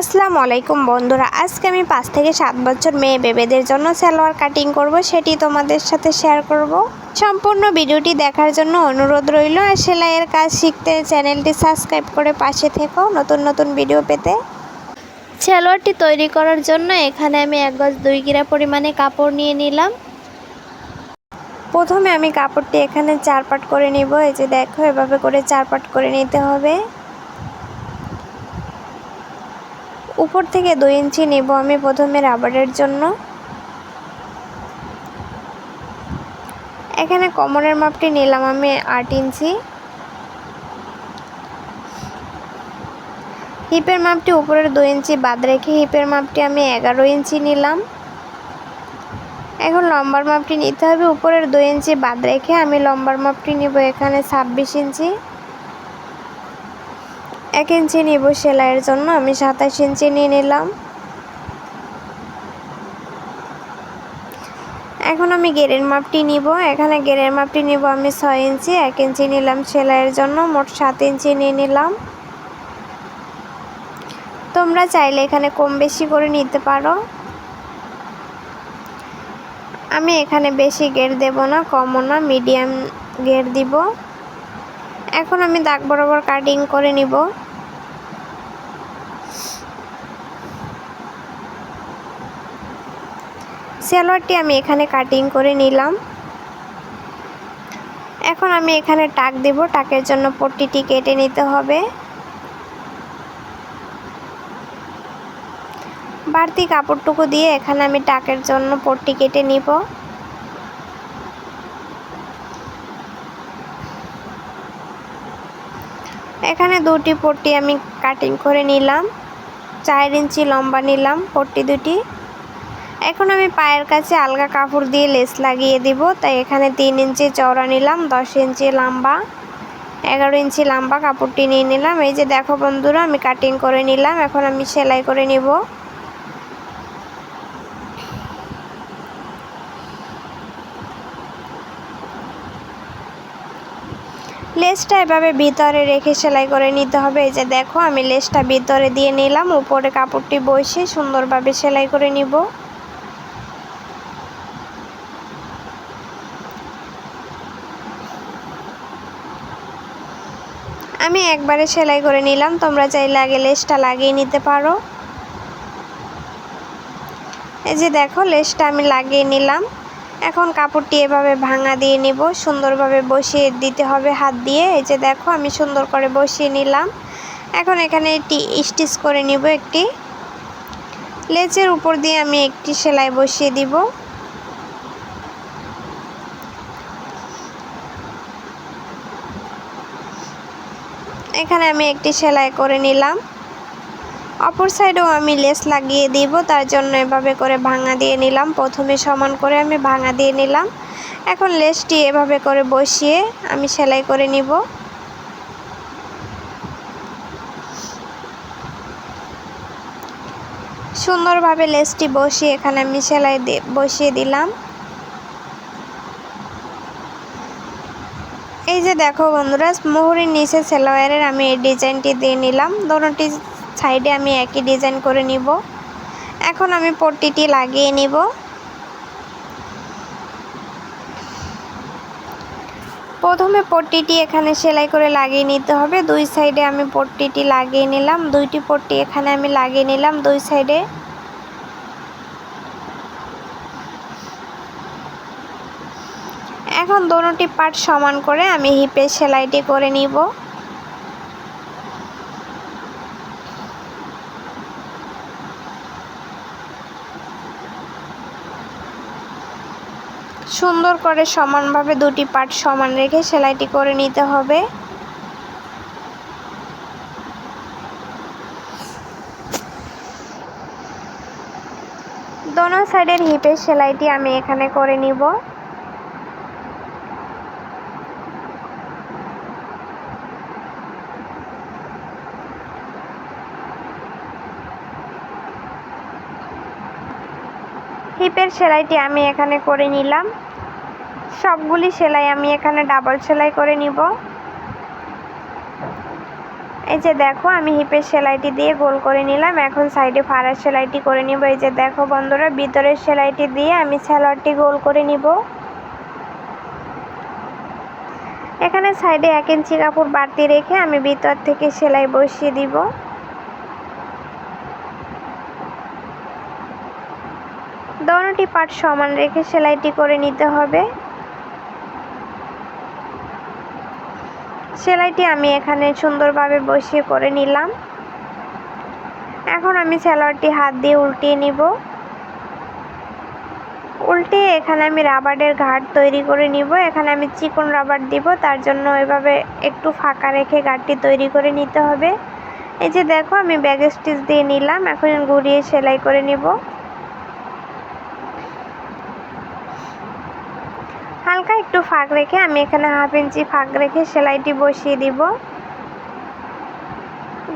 আসসালামু আলাইকুম বন্ধুরা, আজকে আমি পাঁচ থেকে সাত বছর মেয়ে বেবেদের জন্য সালোয়ার কাটিং করব, সেটি তোমাদের সাথে শেয়ার করব। সম্পূর্ণ ভিডিওটি দেখার জন্য অনুরোধ রইল, আর সেলাইয়ের কাজ শিখতে চ্যানেলটি সাবস্ক্রাইব করে পাশে থেকো নতুন নতুন ভিডিও পেতে। সালোয়ারটি তৈরি করার জন্য এখানে আমি এক গজ দুই গিরা পরিমাণে কাপড় নিয়ে নিলাম। প্রথমে আমি কাপড়টি এখানে চার পাট করে নিব, এই যে দেখো এভাবে করে চার পাট করে নিতে হবে। উপর থেকে দুই ইঞ্চি নেব আমি প্রথমে রাবারের জন্য। এখানে কোমরের মাপটি নিলাম আমি আট ইঞ্চি। হিপের মাপটি উপরের দুই ইঞ্চি, বাদ রেখে হিপের মাপটি আমি এগারো ইঞ্চি নিলাম। এখন লম্বার মাপটি নিতে হবে, উপরের দুই ইঞ্চি বাদ রেখে আমি লম্বার মাপটি নিব এখানে ছাব্বিশ ইঞ্চি। এক ইঞ্চি নিব সেলাইয়ের জন্য, আমি সাতাশ ইঞ্চি নিয়ে নিলাম। এখন আমি গেরের মাপটি নিব। এখানে গেরের মাপটি নিব আমি ছয় ইঞ্চি, এক ইঞ্চি নিলাম সেলাইয়ের জন্য, মোট সাত ইঞ্চি নিয়ে নিলাম। তোমরা চাইলে এখানে কম বেশি করে নিতে পারো। আমি এখানে বেশি গের দেব না, কমও না, মিডিয়াম গের দিব। এখন আমি দাগ বরাবর কাটিং করে নিব। সালোয়ারটি আমি এখানে কাটিং করে নিলাম। এখন আমি এখানে টাক দিব, টাকের জন্য পট্টিটি কেটে নিতে হবে। বাড়তি কাপড়টুকু দিয়ে এখানে আমি টাকের জন্য পট্টি কেটে নিব। এখানে দুটি পট্টি আমি কাটিং করে নিলাম। চার ইঞ্চি লম্বা নিলাম পট্টি দুটি। এখন আমি পায়ের কাছে আলগা কাপড় দিয়ে লেস লাগিয়ে দিব। তাই এখানে তিন ইঞ্চি চওড়া নিলাম, দশ ইঞ্চি লম্বা, এগারো ইঞ্চি লম্বা কাপড়টি নিয়ে নিলাম। এই যে দেখো বন্ধুরা, আমি কাটিং করে নিলাম। এখন আমি সেলাই করে নিব। লেসটা এভাবে ভিতরে রেখে সেলাই করে নিতে হবে। এই যে দেখো, আমি লেসটা ভিতরে দিয়ে নিলাম। উপরে কাপড়টি বসে সুন্দরভাবে সেলাই করে নিব। আমি একবারে সেলাই করে নিলাম। তোমরা চাইলে আগে লেসটা লাগিয়ে নিতে পারো। এই যে দেখো, লেসটা আমি লাগিয়ে নিলাম। এখন কাপড়টি এভাবে ভাঙা দিয়ে নিব। সুন্দরভাবে বসিয়ে দিতে হবে হাত দিয়ে। এই যে দেখো, আমি সুন্দর করে বসিয়ে নিলাম। এখন এখানে একটি স্টিচ করে নিব একটি। লেচের উপর দিয়ে আমি একটি সেলাই বসিয়ে দিব। এখানে আমি একটি সেলাই করে নিলাম। অপর সাইডেও আমি লেস লাগিয়ে দিব, তার জন্য এভাবে করে ভাঙা দিয়ে নিলাম। প্রথমে সমান করে আমি ভাঙা দিয়ে নিলাম। এখন লেসটি এভাবে করে বসিয়ে আমি সেলাই করে নিব। সুন্দরভাবে লেসটি বসিয়ে এখানে আমি সেলাই বসিয়ে দিলাম। এই যে দেখো বন্ধুরা, মোহরের নিচে সেলোয়ারের আমি এই ডিজাইনটি দিয়ে নিলাম। দোনোটি সাইডে আমি একই ডিজাইন করে নিব। এখন আমি পট্টিটি লাগিয়ে নিব। প্রথমে পট্টিটি এখানে সেলাই করে লাগিয়ে নিতে হবে। দুই সাইডে আমি পট্টিটি লাগিয়ে নিলাম। দুইটি পট্টি এখানে আমি লাগিয়ে নিলাম। দুই সাইডে এখন দোনোটি পার্ট সমান করে আমি হিপের সেলাইটি করে নিব। সুন্দর করে সমানভাবে দুটি পার্ট সমান রেখে সেলাইটি করে নিতে হবে। দোনো সাইডের হিপের সেলাইটি আমি এখানে করে নিব। হিপের সেলাইটি আমি এখানে করে নিলাম। সবগুলি সেলাই আমি এখানে ডাবল সেলাই করে নিব। এই যে দেখো, আমি হিপের সেলাইটি দিয়ে গোল করে নিলাম। এখন সাইডে ফাড়ার সেলাইটি করে নিব। এই যে দেখো বন্ধুরা, ভিতরের সেলাইটি দিয়ে আমি সালোয়ারটি গোল করে নিব। এখানে সাইডে এক ইঞ্চি কাপড় বাড়তি রেখে আমি ভিতর থেকে সেলাই বসিয়ে দিব দোনোটি পাট সমান রেখে সেলাইটি করে নিতে হবে। সেলাইটি আমি এখানে সুন্দরভাবে বসিয়ে করে নিলাম। এখন আমি সালোয়ারটি হাত দিয়ে উল্টিয়ে নিব। উল্টিয়ে এখানে আমি রাবারের ঘাট তৈরি করে নিব। এখানে আমি চিকন রাবার দিব, তার জন্য এভাবে একটু ফাঁকা রেখে ঘাটটি তৈরি করে নিতে হবে। এই যে দেখো, আমি ব্যাগ স্টিচ দিয়ে নিলাম। এখন ঘুরিয়ে সেলাই করে নিব। হালকা একটু ফাঁক রেখে আমি এখানে হাফ ইঞ্চি ফাঁক রেখে সেলাইটি বসিয়ে দিব।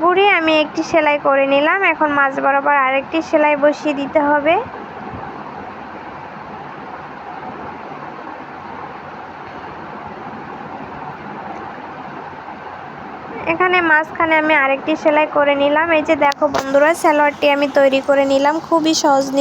ঘুরিয়ে আমি একটি সেলাই করে নিলাম। এখন মাছ বরাবর আরেকটি সেলাই বসিয়ে দিতে হবে। এখানে মাঝখানে আমি আরেকটি সেলাই করে নিলাম। এই যে দেখো বন্ধুরা, সালোয়ারটি আমি তৈরি করে নিলাম। খুবই সহজ নিয়ম।